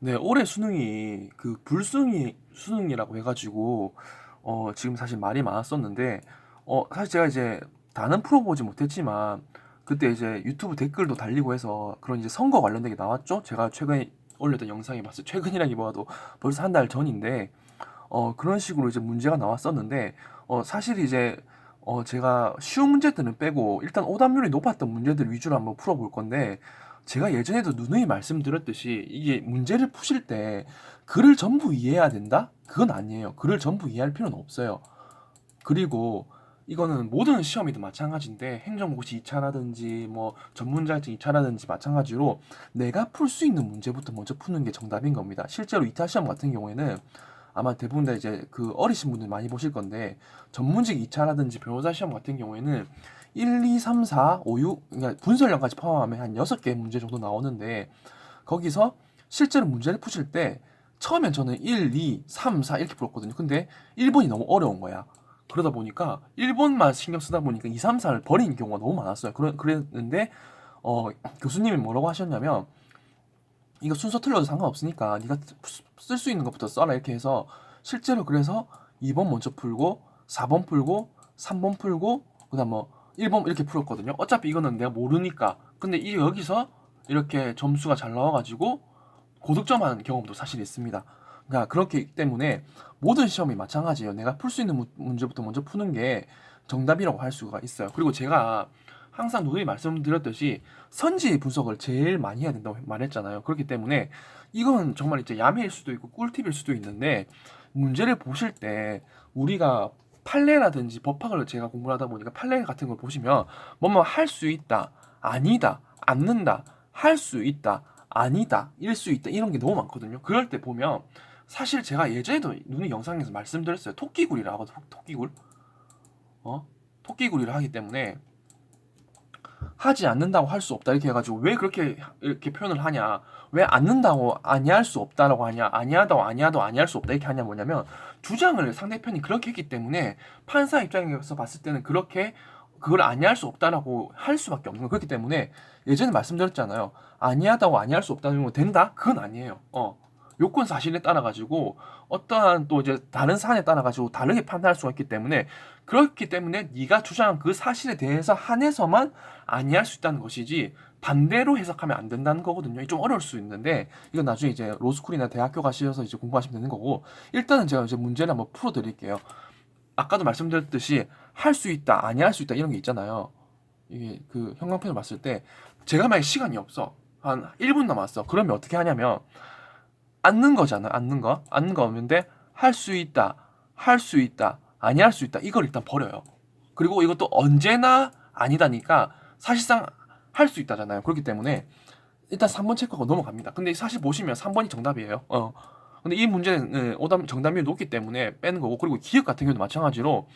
네, 올해 수능이 그 불수능이 수능이라고 해가지고 어 지금 사실 말이 많았었는데 어 사실 제가 이제 다는 풀어보지 못했지만 그때 이제 유튜브 댓글도 달리고 해서 그런 이제 선거 관련된 게 나왔죠. 제가 최근에 올렸던 영상에 봤어요. 최근이라기보다도 벌써 한 달 전인데 어 그런 식으로 이제 문제가 나왔었는데 어 사실 이제 어 제가 쉬운 문제들은 빼고 일단 오답률이 높았던 문제들 위주로 한번 풀어볼 건데 제가 예전에도 누누이 말씀드렸듯이 이게 문제를 푸실 때 글을 전부 이해해야 된다? 그건 아니에요. 글을 전부 이해할 필요는 없어요. 그리고 이거는 모든 시험이도 마찬가지인데 행정고시 2차라든지 뭐 전문자격증 2차라든지 마찬가지로 내가 풀 수 있는 문제부터 먼저 푸는 게 정답인 겁니다. 실제로 2차 시험 같은 경우에는 아마 대부분 다 이제 그 어리신 분들 많이 보실 건데 전문직 2차라든지 변호사 시험 같은 경우에는 1, 2, 3, 4, 5, 6 그러니까 분설령까지 포함하면 한 6개 문제 정도 나오는데 거기서 실제로 문제를 푸실 때 처음엔 저는 1, 2, 3, 4 이렇게 풀었거든요. 근데 1번이 너무 어려운 거야. 그러다 보니까 1번만 신경 쓰다 보니까 2, 3, 4를 버리는 경우가 너무 많았어요. 그러, 그랬는데 어, 교수님이 뭐라고 하셨냐면 이거 순서 틀려도 상관없으니까 네가 쓸 수 있는 것부터 써라 이렇게 해서 실제로 그래서 2번 먼저 풀고 4번 풀고 3번 풀고 그다음 뭐 1번 이렇게 풀었거든요. 어차피 이거는 내가 모르니까. 근데 이 여기서 이렇게 점수가 잘 나와가지고 고득점하는 경험도 사실 있습니다. 그러니까 그렇기 때문에 모든 시험이 마찬가지예요. 내가 풀 수 있는 무- 문제부터 먼저 푸는 게 정답이라고 할 수가 있어요. 그리고 제가 항상 누누이 말씀드렸듯이 선지 분석을 제일 많이 해야 된다고 말했잖아요. 그렇기 때문에 이건 정말 이제 야매일 수도 있고 꿀팁일 수도 있는데 문제를 보실 때 우리가 판례라든지 법학을 제가 공부를 하다 보니까 판례 같은 걸 보시면 뭐뭐 할 수 있다, 아니다, 않는다, 할 수 있다, 아니다, 일 수 있다 이런 게 너무 많거든요. 그럴 때 보면 사실 제가 예전에도 눈이 영상에서 말씀드렸어요. 토끼굴이라 하거든. 토끼굴. 어? 토끼굴이라 하기 때문에 하지 않는다고 할 수 없다. 이렇게 해가지고 왜 그렇게 이렇게 표현을 하냐. 왜 않는다고 아니할 수 없다라고 하냐. 아니하다고 아니하다고 아니할 수 없다. 이렇게 하냐 뭐냐면 주장을 상대편이 그렇게 했기 때문에 판사 입장에서 봤을 때는 그렇게 그걸 아니할 수 없다라고 할 수밖에 없는 거예요. 그렇기 때문에 예전에 말씀드렸잖아요. 아니하다고 아니할 수 없다는 건 된다? 그건 아니에요. 어 요건 사실에 따라 가지고 어떠한 또 이제 다른 사안에 따라 가지고 다르게 판단할 수가 있기 때문에 그렇기 때문에 네가 주장한 그 사실에 대해서 한해서만 아니할 수 있다는 것이지 반대로 해석하면 안 된다는 거거든요. 좀 어려울 수 있는데 이건 나중에 이제 로스쿨이나 대학교 가셔서 이제 공부하시면 되는 거고 일단은 제가 이제 문제를 한번 풀어 드릴게요. 아까도 말씀드렸듯이 할 수 있다, 아니 할 수 있다 이런 게 있잖아요. 이게 그 형광펜을 봤을 때 제가 만약 시간이 없어. 한 1분 남았어. 그러면 어떻게 하냐면 앉는 거잖아. 앉는 거. 앉는 거 없는데 할 수 있다. 할 수 있다. 아니 할 수 있다. 이걸 일단 버려요. 그리고 이것도 언제나 아니다니까 사실상 할 수 있다잖아요. 그렇기 때문에 일단 3번 체크하고 넘어갑니다. 근데 사실 보시면 3번이 정답이에요. 어. 근데 이 문제는 예, 오답 정답률이 높기 때문에 빼는 거고 그리고 기억 같은 경우도 마찬가지로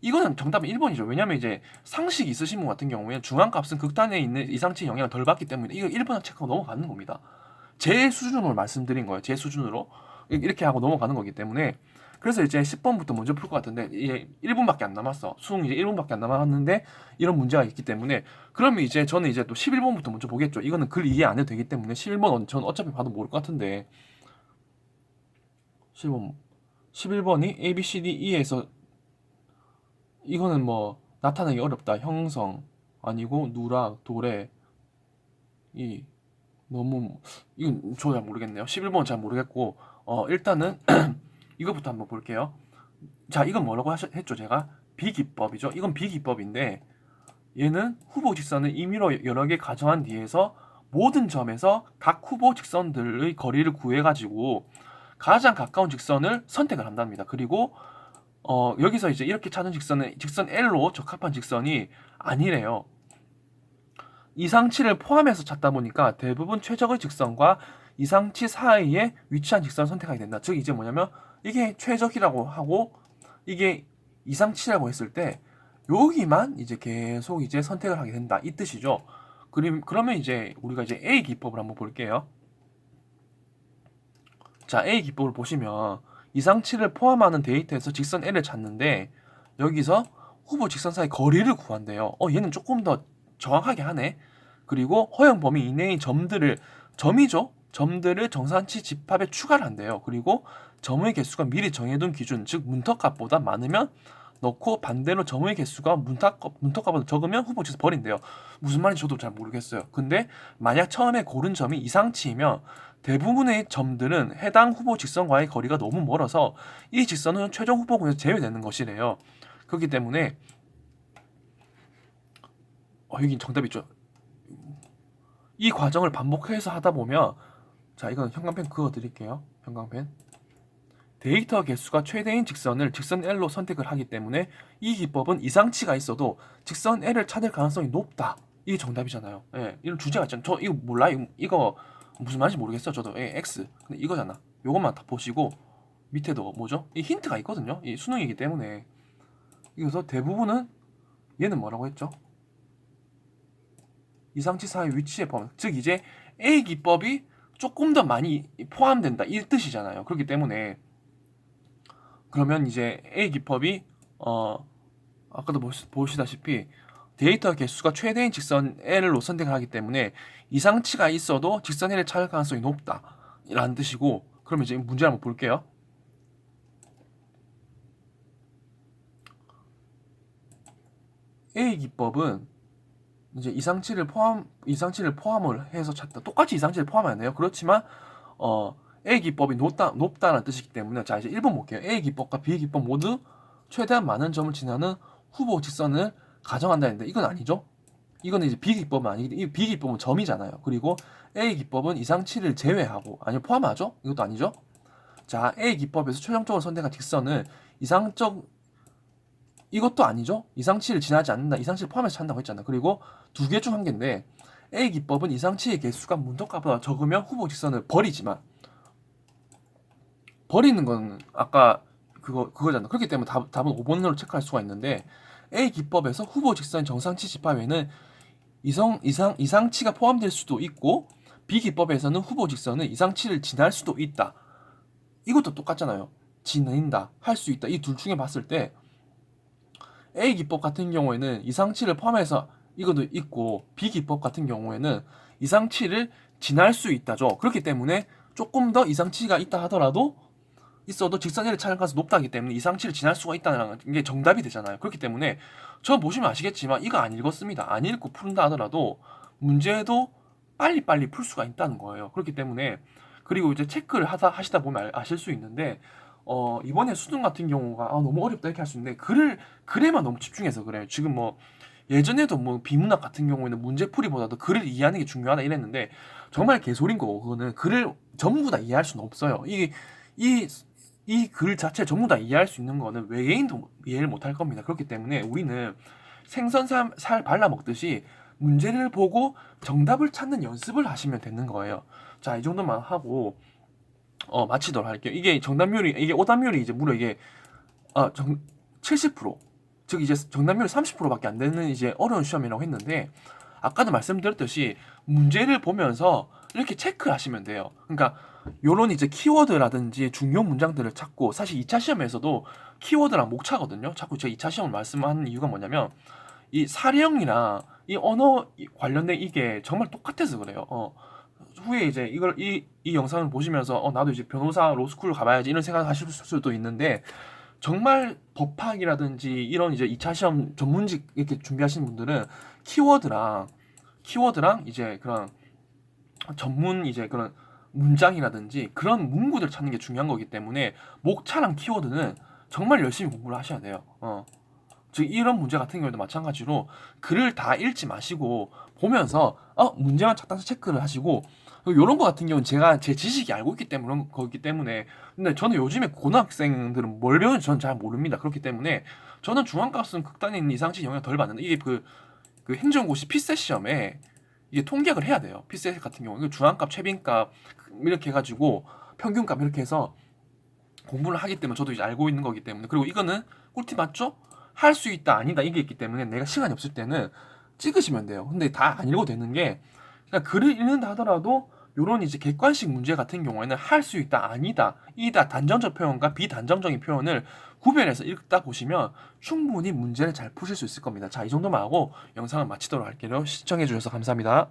이거는 정답은 1번이죠. 왜냐면 이제 상식 있으신 분 같은 경우에는 중앙값은 극단에 있는 이상치 영향을 덜 받기 때문에 이거 1번 체크하고 넘어가는 겁니다. 제 수준으로 말씀드린 거예요. 제 수준으로 이렇게 하고 넘어가는 거기 때문에 그래서 이제 10번부터 먼저 풀 것 같은데 이제 1분밖에 안 남았어. 수능 이제 1분밖에 안 남았는데 이런 문제가 있기 때문에 그러면 이제 저는 이제 또 11번부터 먼저 보겠죠. 이거는 글 이해 안 해도 되기 때문에 11번 전 어차피 봐도 모를 것 같은데 11번 11번이 A, B, C, D, E에서 이거는 뭐 나타내기 어렵다. 형성 아니고 누락, 도래 이 너무 이건 저잘 모르겠네요. 11번은 잘 모르겠고 어 일단은 이거부터 한번 볼게요. 자, 이건 뭐라고 하셨, 했죠, 제가? 비기법이죠. 이건 비기법인데 얘는 후보 직선을 임의로 여러 개 가정한 뒤에서 모든 점에서 각 후보 직선들의 거리를 구해 가지고 가장 가까운 직선을 선택을 한답니다. 그리고 어, 여기서 이제 이렇게 찾은 직선은 직선 L로 적합한 직선이 아니래요. 이상치를 포함해서 찾다 보니까 대부분 최적의 직선과 이상치 사이에 위치한 직선을 선택하게 된다. 즉 이제 뭐냐면 이게 최적이라고 하고 이게 이상치라고 했을 때 여기만 이제 계속 이제 선택을 하게 된다. 이 뜻이죠. 그럼 그러면 이제 우리가 이제 A 기법을 한번 볼게요. 자, A 기법을 보시면 이상치를 포함하는 데이터에서 직선 L을 찾는데 여기서 후보 직선 사이 거리를 구한대요. 어, 얘는 조금 더 정확하게 하네. 그리고 허용 범위 이내의 점들을 점이죠. 점들을 정산치 집합에 추가를 한대요. 그리고 점의 개수가 미리 정해둔 기준, 즉 문턱값보다 많으면 넣고 반대로 점의 개수가 문턱, 문턱값보다 적으면 후보 지에서 버린대요. 무슨 말인지 저도 잘 모르겠어요. 근데 만약 처음에 고른 점이 이상치이면 대부분의 점들은 해당 후보 직선과의 거리가 너무 멀어서 이 직선은 최종 후보군에서 제외되는 것이래요. 그렇기 때문에 어, 여기 정답 있죠. 이 과정을 반복해서 하다 보면 자 이건 형광펜 그어 드릴게요. 형광펜 데이터 개수가 최대인 직선을 직선 L로 선택을 하기 때문에 이 기법은 이상치가 있어도 직선 L을 찾을 가능성이 높다. 이게 정답이잖아요. 예, 이런 주제가 있잖아요. 저 이거 몰라 이거, 이거 무슨 말인지 모르겠어. 저도 예, X. 근데 이거잖아. 요것만 다 보시고 밑에도 뭐죠? 이 힌트가 있거든요. 이 수능이기 때문에 이어서 대부분은 얘는 뭐라고 했죠? 이상치 사이 위치에 포함. 즉 이제 A 기법이 조금 더 많이 포함된다 이 뜻이잖아요. 그렇기 때문에 그러면 이제 A 기법이 어 아까도 보시, 보시다시피 데이터 개수가 최대인 직선 L로 선택을 하기 때문에 이상치가 있어도 직선 L을 찾을 가능성이 높다 라는 뜻이고 그러면 이제 문제 한번 볼게요. A 기법은 이제 이상치를 포함 이상치를 포함을 해서 찾다. 똑같이 이상치를 포함해야 돼요. 그렇지만 어 A 기법이 높다 높다는 뜻이기 때문에 자 이제 1번 볼게요. A 기법과 B 기법 모두 최대한 많은 점을 지나는 후보 직선을 가정한다는데 이건 아니죠. 이거는 이제 B 기법은 아니기 이 B 기법은 점이잖아요. 그리고 A 기법은 이상치를 제외하고 아니 포함하죠? 이것도 아니죠. 자 A 기법에서 최종적으로 선택한 직선은 이상적 이것도 아니죠. 이상치를 지나지 않는다. 이상치를 포함해서 찾는다고 했잖아. 그리고 두 개 중 한 개인데 A 기법은 이상치의 개수가 문턱값보다 적으면 후보 직선을 버리지만 버리는 건 아까 그거 그거잖아. 그렇기 때문에 답, 답은 5번으로 체크할 수가 있는데 A 기법에서 후보 직선 정상치 집합에는 이성 이상 이상치가 포함될 수도 있고 B 기법에서는 후보 직선은 이상치를 지날 수도 있다. 이것도 똑같잖아요. 지낸다, 할 수 있다. 이 둘 중에 봤을 때 A 기법 같은 경우에는 이상치를 포함해서 이것도 있고 B 기법 같은 경우에는 이상치를 지날 수 있다죠. 그렇기 때문에 조금 더 이상치가 있다 하더라도 있어도 직선의 찾을 가능성이 높다기 때문에 이상치를 지날 수가 있다는 게 정답이 되잖아요. 그렇기 때문에 저 보시면 아시겠지만 이거 안 읽었습니다. 안 읽고 푼다 하더라도 문제도 빨리빨리 풀 수가 있다는 거예요. 그렇기 때문에 그리고 이제 체크를 하다 하시다 보면 아실 수 있는데 어 이번에 수능 같은 경우가 아, 너무 어렵다 이렇게 할 수 있는데 글을 글에만 너무 집중해서 그래요. 지금 뭐 예전에도 뭐 비문학 같은 경우에는 문제풀이보다도 글을 이해하는 게 중요하다 이랬는데 정말 개소린 거고 그거는 글을 전부 다 이해할 수는 없어요. 이 이 이 글 자체 전부 다 이해할 수 있는 거는 외계인도 이해를 못할 겁니다. 그렇기 때문에 우리는 생선 살, 살 발라 먹듯이 문제를 보고 정답을 찾는 연습을 하시면 되는 거예요. 자, 이 정도만 하고 어, 마치도록 할게요. 이게 정답률이 이게 오답률이 이제 무려 이게 아, 정, 70%. 즉 이제 정답률이 30%밖에 안 되는 이제 어려운 시험이라고 했는데 아까도 말씀드렸듯이 문제를 보면서 이렇게 체크를 하시면 돼요. 그러니까 요런 이제 키워드라든지 중요 문장들을 찾고 사실 2차 시험에서도 키워드랑 목차거든요. 자꾸 제가 2차 시험을 말씀하는 이유가 뭐냐면 이 사령이랑 이 언어 관련된 이게 정말 똑같아서 그래요. 어. 후에 이제 이걸 이, 이 영상을 보시면서 어 나도 이제 변호사 로스쿨 가봐야지 이런 생각하실 수도 있는데 정말 법학이라든지 이런 이제 2차 시험 전문직 이렇게 준비하시는 분들은 키워드랑 키워드랑 이제 그런 전문 이제 그런 문장이라든지 그런 문구들 찾는 게 중요한 거기 때문에 목차랑 키워드는 정말 열심히 공부를 하셔야 돼요. 어. 즉 이런 문제 같은 경우에도 마찬가지로 글을 다 읽지 마시고 보면서 어 문제만 찾다서 체크를 하시고 이런 거 같은 경우는 제가 제 지식이 알고 있기 때문에 거기 때문에 근데 저는 요즘에 고등학생들은 뭘 배우는지 저는 잘 모릅니다. 그렇기 때문에 저는 중앙값은 극단인 이상치 영향 덜 받는데 이게 그, 그 행정고시 피셋 시험에 이게 통계학을 해야 돼요. 피셋 같은 경우 중앙값, 최빈값 이렇게 해가지고 평균값 이렇게 해서 공부를 하기 때문에 저도 이제 알고 있는 거기 때문에 그리고 이거는 꿀팁 맞죠? 할 수 있다 아니다 이게 있기 때문에 내가 시간이 없을 때는 찍으시면 돼요. 근데 다 안 읽어도 되는 게 그냥 글을 읽는다 하더라도 요런 이제 객관식 문제 같은 경우에는 할 수 있다 아니다 이다 단정적 표현과 비단정적인 표현을 구별해서 읽다 보시면 충분히 문제를 잘 푸실 수 있을 겁니다. 자, 이 정도만 하고 영상을 마치도록 할게요. 시청해 주셔서 감사합니다.